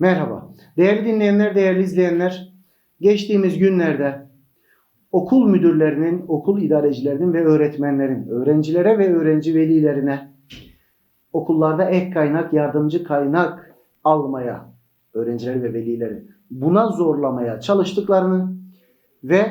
Merhaba. Değerli dinleyenler, değerli izleyenler. Geçtiğimiz günlerde okul müdürlerinin, okul idarecilerinin ve öğretmenlerin öğrencilere ve öğrenci velilerine okullarda ek kaynak, yardımcı kaynak almaya öğrencileri ve velileri buna zorlamaya çalıştıklarını ve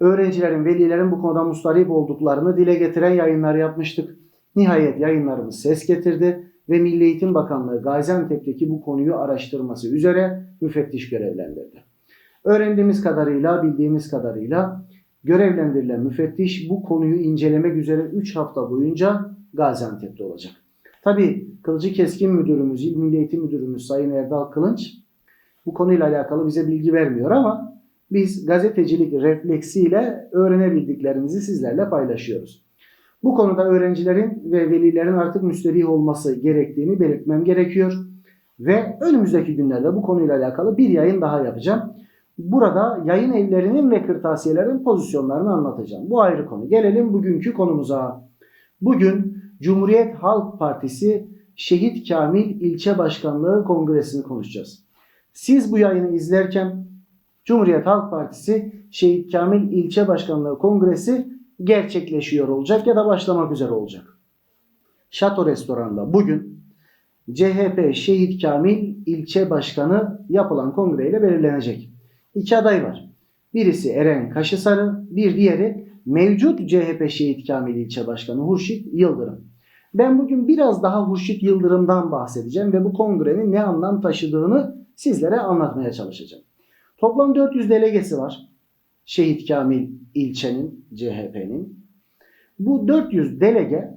öğrencilerin, velilerin bu konuda mustarip olduklarını dile getiren yayınlar yapmıştık. Nihayet yayınlarımız ses getirdi ve Milli Eğitim Bakanlığı Gaziantep'teki bu konuyu araştırması üzere müfettiş görevlendirdi. Öğrendiğimiz kadarıyla, bildiğimiz kadarıyla görevlendirilen müfettiş bu konuyu incelemek üzere 3 hafta boyunca Gaziantep'te olacak. Tabii Kılıcı Keskin Müdürümüz, İl Milli Eğitim Müdürümüz Sayın Erdal Kılınç bu konuyla alakalı bize bilgi vermiyor ama biz gazetecilik refleksiyle öğrenebildiklerimizi sizlerle paylaşıyoruz. Bu konuda öğrencilerin ve velilerin artık müsterih olması gerektiğini belirtmem gerekiyor. Ve önümüzdeki günlerde bu konuyla alakalı bir yayın daha yapacağım. Burada yayın evlerinin ve kırtasiyelerin pozisyonlarını anlatacağım. Bu ayrı konu. Gelelim bugünkü konumuza. Bugün Cumhuriyet Halk Partisi Şehit Kamil İlçe Başkanlığı Kongresi'ni konuşacağız. Siz bu yayını izlerken Cumhuriyet Halk Partisi Şehit Kamil İlçe Başkanlığı Kongresi gerçekleşiyor olacak ya da başlamak üzere olacak. Şato Restoran'da bugün CHP Şehit Kamil İlçe Başkanı yapılan kongreyle belirlenecek. İki aday var. Birisi Eren Kaşısarı, bir diğeri mevcut CHP Şehit Kamil İlçe Başkanı Hurşit Yıldırım. Ben bugün biraz daha Hurşit Yıldırım'dan bahsedeceğim ve bu kongrenin ne anlam taşıdığını sizlere anlatmaya çalışacağım. Toplam 400 delegesi var. Şehit Kamil ilçenin, CHP'nin. Bu 400 delege,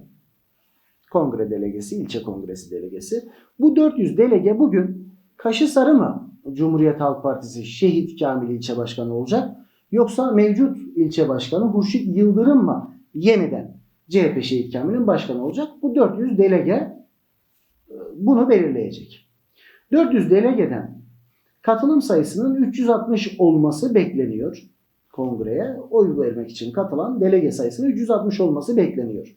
kongre delegesi, ilçe kongresi delegesi. Bu 400 delege bugün Kaşısarı mı Cumhuriyet Halk Partisi Şehit Kamil ilçe başkanı olacak? Yoksa mevcut ilçe başkanı Hurşit Yıldırım mı yeniden CHP Şehit Kamil'in başkanı olacak? Bu 400 delege e, bunu belirleyecek. 400 delegeden katılım sayısının 360 olması bekleniyor kongreye oy vermek için katılan delege sayısının 360 olması bekleniyor.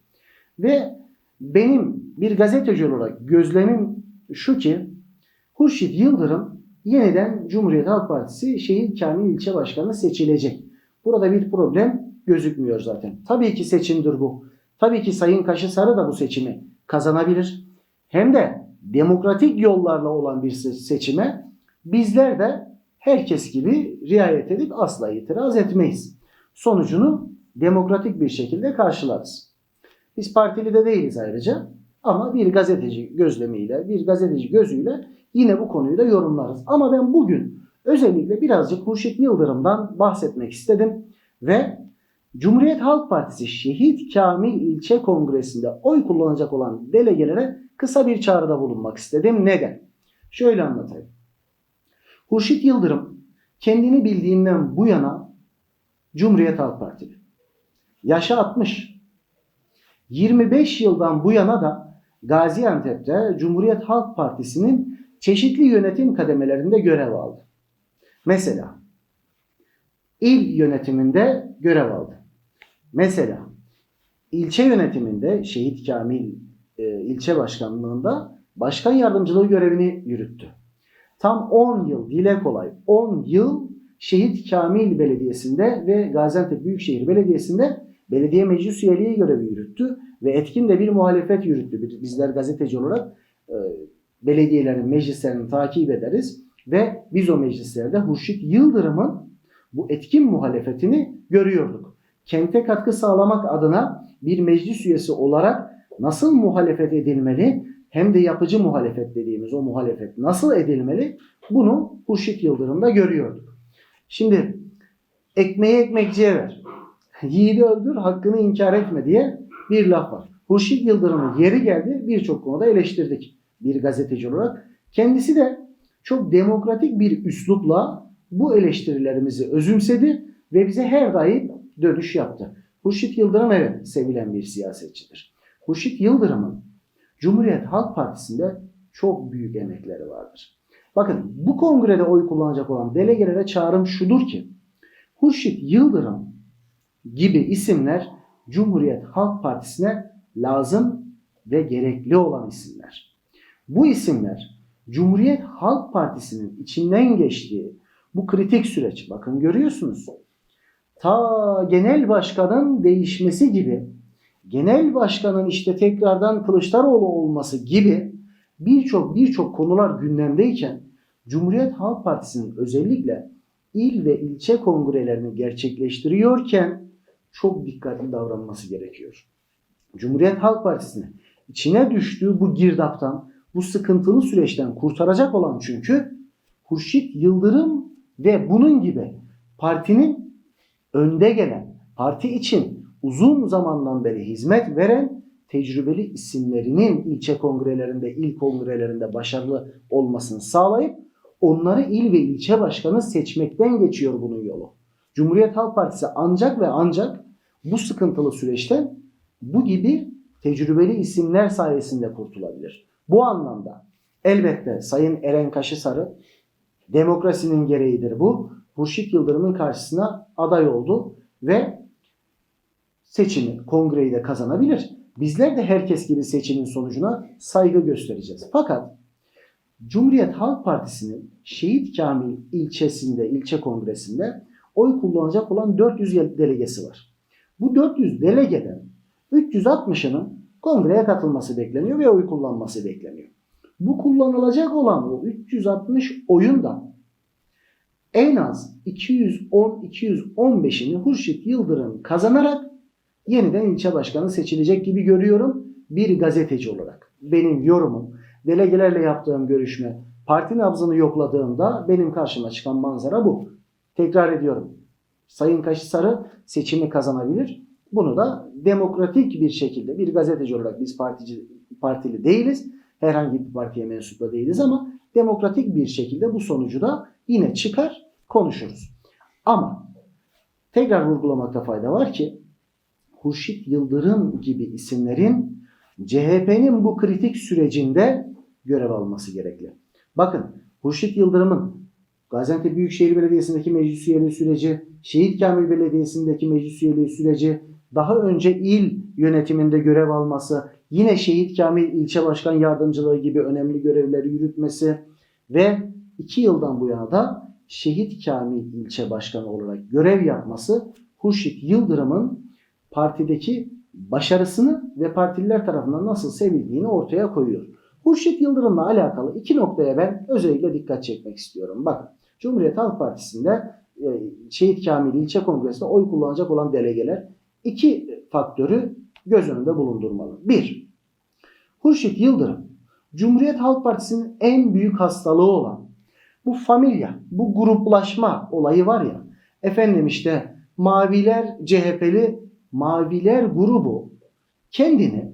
Ve benim bir gazeteci olarak gözlemim şu ki Hurşit Yıldırım yeniden Cumhuriyet Halk Partisi Şehit Kamil İlçe Başkanı seçilecek. Burada bir problem gözükmüyor zaten. Tabii ki seçimdir bu. Tabii ki Sayın Kaşısarı da bu seçimi kazanabilir. Hem de demokratik yollarla olan bir seçime bizler de herkes gibi riayet edip asla itiraz etmeyiz. Sonucunu demokratik bir şekilde karşılarız. Biz partili de değiliz ayrıca ama bir gazeteci gözlemiyle, bir gazeteci gözüyle yine bu konuyu da yorumlarız. Ama ben bugün özellikle birazcık Hurşit Yıldırım'dan bahsetmek istedim ve Cumhuriyet Halk Partisi Şehit Kamil İlçe Kongresi'nde oy kullanacak olan delegelere kısa bir çağrıda bulunmak istedim. Neden? Şöyle anlatayım. Hurşit Yıldırım kendini bildiğinden bu yana Cumhuriyet Halk Partili. Yaşı 60. 25 yıldan bu yana da Gaziantep'te Cumhuriyet Halk Partisi'nin çeşitli yönetim kademelerinde görev aldı. Mesela il yönetiminde görev aldı. Mesela ilçe yönetiminde Şehit Kamil e, ilçe başkanlığında başkan yardımcılığı görevini yürüttü. Tam 10 yıl dile kolay 10 yıl Şehit Kamil Belediyesi'nde ve Gaziantep Büyükşehir Belediyesi'nde belediye meclis üyeliği görevi yürüttü ve etkin de bir muhalefet yürüttü. Bizler gazeteci olarak e, belediyelerin meclislerini takip ederiz ve biz o meclislerde Hurşit Yıldırım'ın bu etkin muhalefetini görüyorduk. Kente katkı sağlamak adına bir meclis üyesi olarak nasıl muhalefet edilmeli hem de yapıcı muhalefet dediğimiz o muhalefet nasıl edilmeli bunu Hurşit Yıldırım'da görüyorduk. Şimdi ekmeği ekmekçiye ver. Yiğidi öldür hakkını inkar etme diye bir laf var. Hurşit Yıldırım'ın yeri geldi birçok konuda eleştirdik bir gazeteci olarak. Kendisi de çok demokratik bir üslupla bu eleştirilerimizi özümsedi ve bize her daim dönüş yaptı. Hurşit Yıldırım evet sevilen bir siyasetçidir. Hurşit Yıldırım'ın Cumhuriyet Halk Partisi'nde çok büyük emekleri vardır. Bakın bu kongrede oy kullanacak olan delegelere çağrım şudur ki Hurşit Yıldırım gibi isimler Cumhuriyet Halk Partisi'ne lazım ve gerekli olan isimler. Bu isimler Cumhuriyet Halk Partisi'nin içinden geçtiği bu kritik süreç bakın görüyorsunuz. Ta genel başkanın değişmesi gibi genel başkanın işte tekrardan Kılıçdaroğlu olması gibi birçok birçok konular gündemdeyken Cumhuriyet Halk Partisi'nin özellikle il ve ilçe kongrelerini gerçekleştiriyorken çok dikkatli davranması gerekiyor. Cumhuriyet Halk Partisi'nin içine düştüğü bu girdaptan, bu sıkıntılı süreçten kurtaracak olan çünkü Hurşit Yıldırım ve bunun gibi partinin önde gelen, parti için uzun zamandan beri hizmet veren tecrübeli isimlerinin ilçe kongrelerinde, il kongrelerinde başarılı olmasını sağlayıp onları il ve ilçe başkanı seçmekten geçiyor bunun yolu. Cumhuriyet Halk Partisi ancak ve ancak bu sıkıntılı süreçten bu gibi tecrübeli isimler sayesinde kurtulabilir. Bu anlamda elbette Sayın Eren Kaşısarı demokrasinin gereğidir bu. Hurşit Yıldırım'ın karşısına aday oldu ve seçimi, kongreyi de kazanabilir. Bizler de herkes gibi seçimin sonucuna saygı göstereceğiz. Fakat Cumhuriyet Halk Partisi'nin Şehit Kamil ilçesinde, ilçe kongresinde oy kullanacak olan 400 delegesi var. Bu 400 delegeden 360'ının kongreye katılması bekleniyor ve oy kullanması bekleniyor. Bu kullanılacak olan o 360 oyun da en az 210-215'ini Hurşit Yıldırım kazanarak yeniden ilçe başkanı seçilecek gibi görüyorum bir gazeteci olarak. Benim yorumum, delegelerle yaptığım görüşme, parti nabzını yokladığımda benim karşıma çıkan manzara bu. Tekrar ediyorum. Sayın Kaşısarı seçimi kazanabilir. Bunu da demokratik bir şekilde bir gazeteci olarak biz partici, partili değiliz. Herhangi bir partiye mensup da değiliz ama demokratik bir şekilde bu sonucu da yine çıkar konuşuruz. Ama tekrar vurgulamakta fayda var ki Hurşit Yıldırım gibi isimlerin CHP'nin bu kritik sürecinde görev alması gerekli. Bakın Hurşit Yıldırım'ın Gaziantep Büyükşehir Belediyesi'ndeki meclis üyeliği süreci, Şehit Kamil Belediyesi'ndeki meclis üyeliği süreci, daha önce il yönetiminde görev alması, yine Şehit Kamil ilçe başkan yardımcılığı gibi önemli görevleri yürütmesi ve iki yıldan bu yana da Şehit Kamil ilçe başkanı olarak görev yapması Hurşit Yıldırım'ın partideki başarısını ve partililer tarafından nasıl sevildiğini ortaya koyuyor. Hurşit Yıldırım'la alakalı iki noktaya ben özellikle dikkat çekmek istiyorum. Bakın Cumhuriyet Halk Partisi'nde e, Şehit Kamil ilçe kongresinde oy kullanacak olan delegeler iki faktörü göz önünde bulundurmalı. Bir, Hurşit Yıldırım Cumhuriyet Halk Partisi'nin en büyük hastalığı olan bu familya, bu gruplaşma olayı var ya. Efendim işte Maviler CHP'li Maviler grubu kendini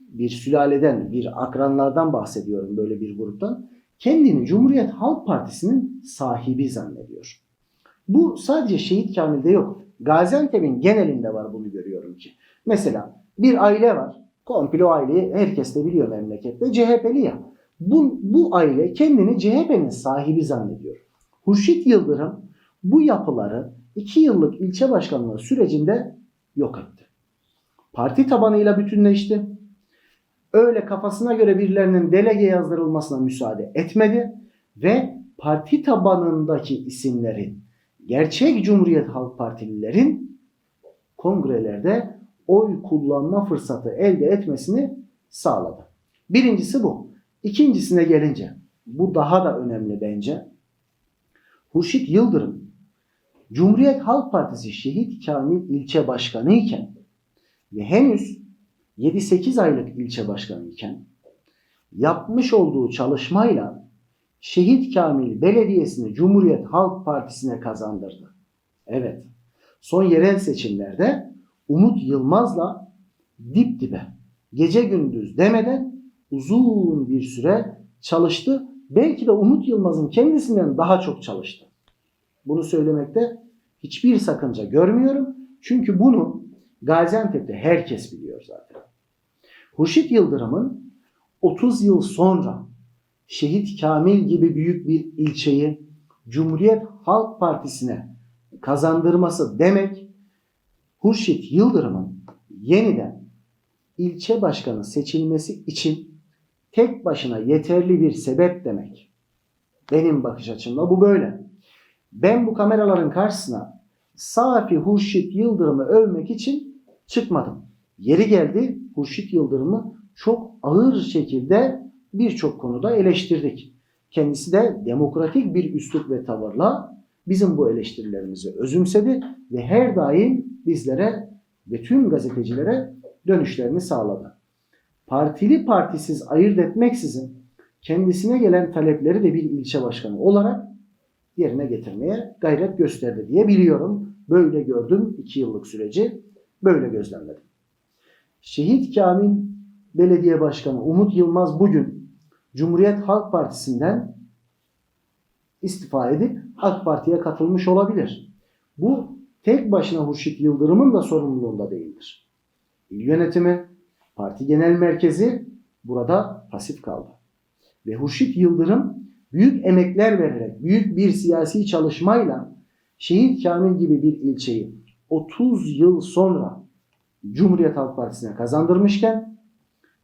bir sülaleden, bir akranlardan bahsediyorum böyle bir gruptan. Kendini Cumhuriyet Halk Partisi'nin sahibi zannediyor. Bu sadece Şehit Kamil'de yok. Gaziantep'in genelinde var bunu görüyorum ki. Mesela bir aile var. Komple o aileyi herkes de biliyor memlekette. CHP'li ya. Bu, bu aile kendini CHP'nin sahibi zannediyor. Hurşit Yıldırım bu yapıları iki yıllık ilçe başkanlığı sürecinde yok etti. Parti tabanıyla bütünleşti. Öyle kafasına göre birilerinin delege yazdırılmasına müsaade etmedi ve parti tabanındaki isimlerin gerçek Cumhuriyet Halk Partililerin kongrelerde oy kullanma fırsatı elde etmesini sağladı. Birincisi bu. İkincisine gelince bu daha da önemli bence. Hurşit Yıldırım Cumhuriyet Halk Partisi Şehit Kamil ilçe başkanı iken ve henüz 7-8 aylık ilçe başkanı iken yapmış olduğu çalışmayla Şehit Kamil Belediyesi'ni Cumhuriyet Halk Partisi'ne kazandırdı. Evet. Son yerel seçimlerde Umut Yılmaz'la dip dibe gece gündüz demeden uzun bir süre çalıştı. Belki de Umut Yılmaz'ın kendisinden daha çok çalıştı. Bunu söylemekte hiçbir sakınca görmüyorum. Çünkü bunu Gaziantep'te herkes biliyor zaten. Hurşit Yıldırım'ın 30 yıl sonra Şehit Kamil gibi büyük bir ilçeyi Cumhuriyet Halk Partisi'ne kazandırması demek Hurşit Yıldırım'ın yeniden ilçe başkanı seçilmesi için tek başına yeterli bir sebep demek. Benim bakış açımda bu böyle. Ben bu kameraların karşısına Safi Hurşit Yıldırım'ı övmek için çıkmadım. Yeri geldi Hurşit Yıldırım'ı çok ağır şekilde birçok konuda eleştirdik. Kendisi de demokratik bir üslup ve tavırla bizim bu eleştirilerimizi özümsedi ve her daim bizlere ve tüm gazetecilere dönüşlerini sağladı. Partili partisiz ayırt etmeksizin kendisine gelen talepleri de bir ilçe başkanı olarak yerine getirmeye gayret gösterdi diye biliyorum. Böyle gördüm iki yıllık süreci, böyle gözlemledim. Şehit Kamil Belediye Başkanı Umut Yılmaz bugün Cumhuriyet Halk Partisi'nden istifa edip AK Parti'ye katılmış olabilir. Bu tek başına Hurşit Yıldırım'ın da sorumluluğunda değildir. İl yönetimi, parti genel merkezi burada pasif kaldı. Ve Hurşit Yıldırım büyük emekler vererek, büyük bir siyasi çalışmayla Şehit Kamil gibi bir ilçeyi 30 yıl sonra Cumhuriyet Halk Partisi'ne kazandırmışken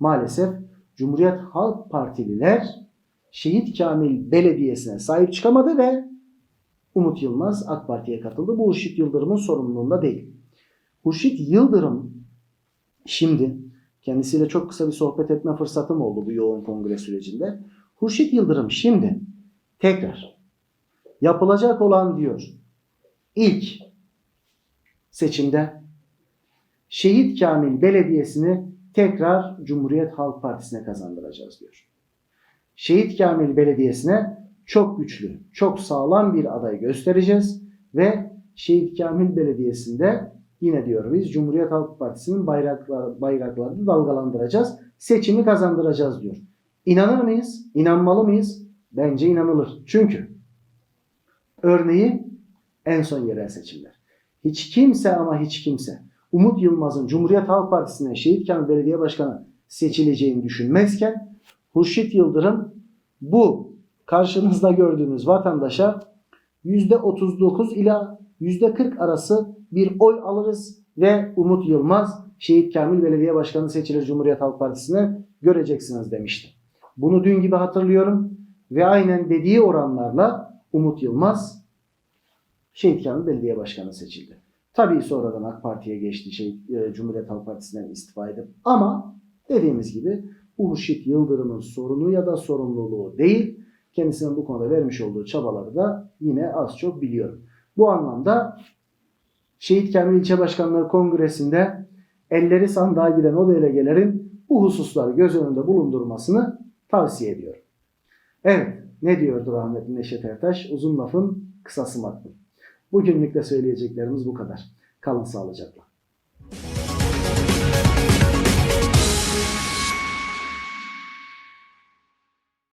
maalesef Cumhuriyet Halk Partililer Şehit Kamil Belediyesi'ne sahip çıkamadı ve Umut Yılmaz AK Parti'ye katıldı. Bu Hurşit Yıldırım'ın sorumluluğunda değil. Hurşit Yıldırım şimdi kendisiyle çok kısa bir sohbet etme fırsatım oldu bu yoğun kongre sürecinde. Hurşit Yıldırım şimdi tekrar yapılacak olan diyor ilk seçimde Şehit Kamil Belediyesi'ni tekrar Cumhuriyet Halk Partisi'ne kazandıracağız diyor. Şehit Kamil Belediyesi'ne çok güçlü, çok sağlam bir aday göstereceğiz ve Şehit Kamil Belediyesi'nde yine diyor biz Cumhuriyet Halk Partisi'nin bayraklar, bayraklarını dalgalandıracağız. Seçimi kazandıracağız diyor. İnanır mıyız? İnanmalı mıyız? Bence inanılır. Çünkü örneği en son yerel seçimler. Hiç kimse ama hiç kimse Umut Yılmaz'ın Cumhuriyet Halk Partisi'ne Şehit Kamil Belediye Başkanı seçileceğini düşünmezken Hurşit Yıldırım bu karşınızda gördüğünüz vatandaşa %39 ila %40 arası bir oy alırız ve Umut Yılmaz Şehit Kamil Belediye Başkanı seçilir Cumhuriyet Halk Partisi'ne göreceksiniz demişti. Bunu dün gibi hatırlıyorum ve aynen dediği oranlarla Umut Yılmaz Şehit Kamil Belediye Başkanı seçildi. Tabii sonradan AK Parti'ye geçti şey, e, Cumhuriyet Halk Partisi'nden istifa edip ama dediğimiz gibi bu Hurşit Yıldırım'ın sorunu ya da sorumluluğu değil. Kendisinin bu konuda vermiş olduğu çabaları da yine az çok biliyorum. Bu anlamda Şehit Kamil İlçe Başkanları Kongresi'nde elleri sandığa giden o delegelerin bu hususları göz önünde bulundurmasını tavsiye ediyorum. Evet, ne diyordu rahmetli Neşet Ertaş? Uzun lafın kısası makbul. Bugünlük de söyleyeceklerimiz bu kadar. Kalın sağlıcakla.